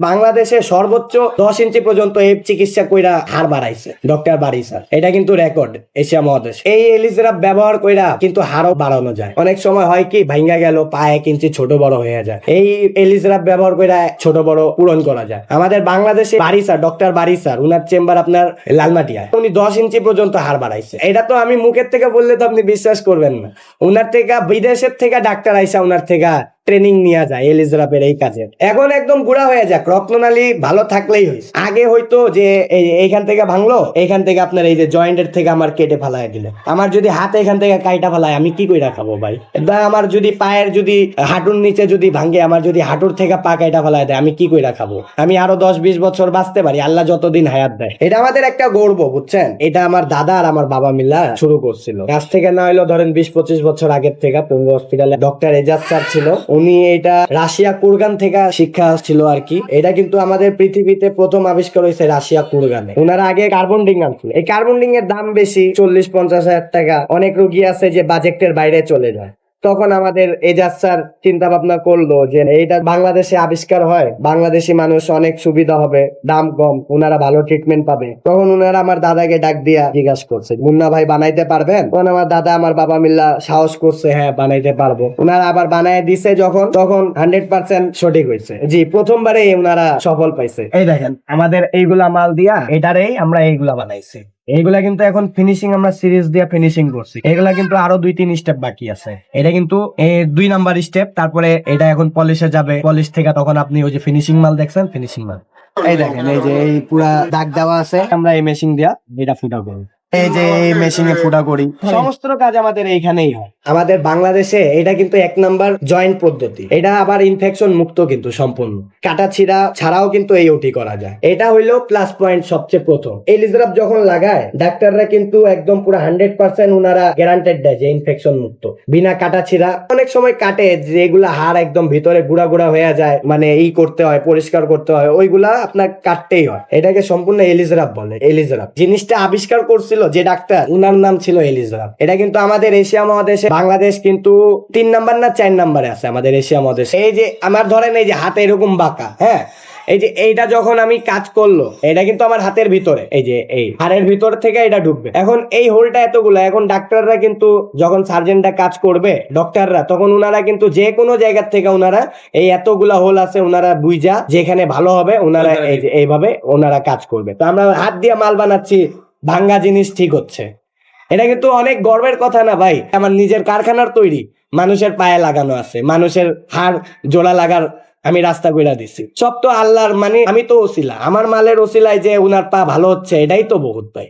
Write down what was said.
বাংলাদেশে সর্বোচ্চ দশ ইঞ্চি পর্যন্ত এই চিকিৎসা কইরা হার বাড়াইছে। ডক্টর বাড়ি স্যার, এটা কিন্তু রেকর্ড এশিয়া মহাদেশ। এই এলিজেরাপ ব্যবহার কইরা কিন্তু হারও বাড়ানো যায়। অনেক সময় হয় কি ভাঙ্গা গেল, পা এক ইঞ্চি ছোট বড় হয়ে যায়। এই এলিজেরাপ ব্যবহার কইরা ছোট বড় পূরণ করা যায়। আমাদের বাংলাদেশে বাড়ি স্যার, ডক্টর বাড়ি স্যার, উনার চেম্বার আপনার লালমাটিয়ায়। উনি দশ ইঞ্চি পর্যন্ত হার বাড়াইছে। এটা তো আমি মুখের থেকে বললে তো আপনি বিশ্বাস করবেন না। উনার থেকে বিদেশের থেকে ডাক্তার আইসা, উনার থেকে ট্রেনিং নেওয়া যায় এলিজেরাপের এই কাজে এখন একদম গুড়া হয়ে যাক, রক্তনালী ভালো থাকলেই হয়েছে। আগে হয়তো যে এইখান থেকে ভাঙলো, এইখান থেকে আপনার এই যে জয়েন্টের থেকে আমার কেটে ফেলায় দিলে। আমার যদি হাত এখান থেকে কাইটা ফেলায়, আমি কি কইরা খাব ভাই? বা আমার যদি পায়ের যদি হাঁটুর নিচে যদি ভাঙে, আমার যদি হাঁটুর থেকে পা কাইটা ফেলায় দেয়, আমি কি কইরা খাব? আমি আরও দশ বিশ বছর বাঁচতে পারি, আল্লাহ যতদিন হায়াত দেয়। এটা আমাদের একটা গর্ব, বুঝছেন? এটা আমার দাদা আর আমার বাবা মিলা শুরু করছিল। কাছ থেকে না হইল ধরেন বিশ পঁচিশ বছর আগের থেকে পঙ্গু হসপিটালে ডক্টর এজাজ স্যার ছিল। উনি এটা রাশিয়া কুরগান থেকে শিক্ষা ছিল আর কি। এটা কিন্তু আমাদের পৃথিবীতে প্রথম আবিষ্কার হয়েছে রাশিয়া কুরগানে। ওনার আগে কার্বন ডিং আনছিল। এই কার্বন ডিং এর দাম বেশি, চল্লিশ, পঞ্চাশ হাজার টাকা। অনেক রুগী আছে যে বাজেটের বাইরে চলে যায়। তখন আমাদের এজাজ স্যার চিন্তা ভাবনা করল যে এইটা বাংলাদেশে আবিষ্কার হয়, বাংলাদেশি মানুষ অনেক সুবিধা হবে, দাম কম ওনারা ভালো ট্রিটমেন্ট পাবে। তখন ওনারা আমার দাদাকে ডাক দিয়া জিজ্ঞাসা করছে, মুন্না ভাই বানাইতে পারবেন? তখন আমার দাদা আমার বাবা মিল্লা সাহস করছে হ্যাঁ বানাইতে পারব। ওনারা আবার বানায় দিছে যখন, তখন হান্ড্রেড পার্সেন্ট সঠিক হয়েছে। জি প্রথমবারে ওনারা সফল পাইছে। এই দেখেন, আমাদের এইগুলা মাল দিয়া এটারেই আমরা এইগুলা বানাইছি। এইগুলা কিন্তু এখন ফিনিশিং আমরা সিরিজ দিয়ে ফিনিশিং করছি। এগুলা কিন্তু আরও দুই তিন স্টেপ বাকি আছে। এটা কিন্তু দুই নাম্বার স্টেপ তারপরে এটা এখন পলিশে যাবে। পলিশ থেকে তখন আপনি ওই যে ফিনিশিং মাল দেখছেন ফিনিশিং মাল। এই দেখেন, এই যে এই পুরা দাগ দেওয়া আছে। আমরা এই মেশিন দিয়া এটা ফুটা করি এই যে এই মেশিনে ফুটা করি। সমস্ত কাজ আমাদের এইখানেই হয়। আমাদের বাংলাদেশে এটা কিন্তু এক নাম্বার জয়েন্ট পদ্ধতি। এটা আবার ইনফেকশন মুক্ত কিন্তু সম্পূর্ণ। কাটা ছিড়া ছাড়াও কিন্তু এই ওটি করা যায়। এটা হইল প্লাস পয়েন্ট সবচেয়ে প্রথম। এই লিজরাপ যখন লাগায় ডাক্তাররা কিন্তু একদম পুরো হান্ড্রেড পার্সেন্ট ওনারা গ্যারান্টেড দেয় যে ইনফেকশন মুক্ত। বিনা কাটা ছিড়া। অনেক সময় কাটে যেগুলা হাড় একদম ভিতরে গুড়া গুড়া হয়ে যায় মানে এই করতে হয় পরিষ্কার করতে হয় ওইগুলা আপনার কাটতেই হয়। এটাকে সম্পূর্ণ এলিজরাপ বলে। এলিজরাপ জিনিসটা আবিষ্কার করছিল যে ডাক্তার উনার নাম ছিল এলিজরাপ এটা কিন্তু আমাদের এশিয়া মহাদেশে বাংলাদেশ কিন্তু তিন নাম্বার না চার নাম্বারে আছে আমাদের এশিয়া মহাদেশে। এই যে আমার ধরেন এই যে হাতে এরকম বাঁকা হ্যাঁ? এই যে এইটা যখন আমি কাজ করল এটা কিন্তু আমার হাতের ভিতরে। এই যে এই হাড়ের ভিতর থেকে এটা ঢুকবে। এখন এই হোলটা এতগুলো এখন ডাক্তাররা কিন্তু যখন সার্জনটা কাজ করবে ডক্টররা তখন উনারা কিন্তু যে কোনো জায়গা থেকে ওনারা এই এতগুলা হোল আছে ওনারা বুঝা যেখানে ভালো হবে ওনারা এই যে এইভাবে ওনারা কাজ করবে। তো আমরা হাত দিয়ে মাল বানাচ্ছি ভাঙ্গা জিনিস ঠিক হচ্ছে। এটা কিন্তু অনেক গর্বের কথা না ভাই? আমার নিজের কারখানার তৈরি, মানুষের পায়ে লাগানো আছে, মানুষের হাড় জোড়া লাগার আমি রাস্তা কইরা দিছি। সব তো আল্লাহর মানে আমি তো ওসিলা, আমার মালের ওসিলায় যে উনার পা ভালো হচ্ছে, এটাই তো বহুত ভাই।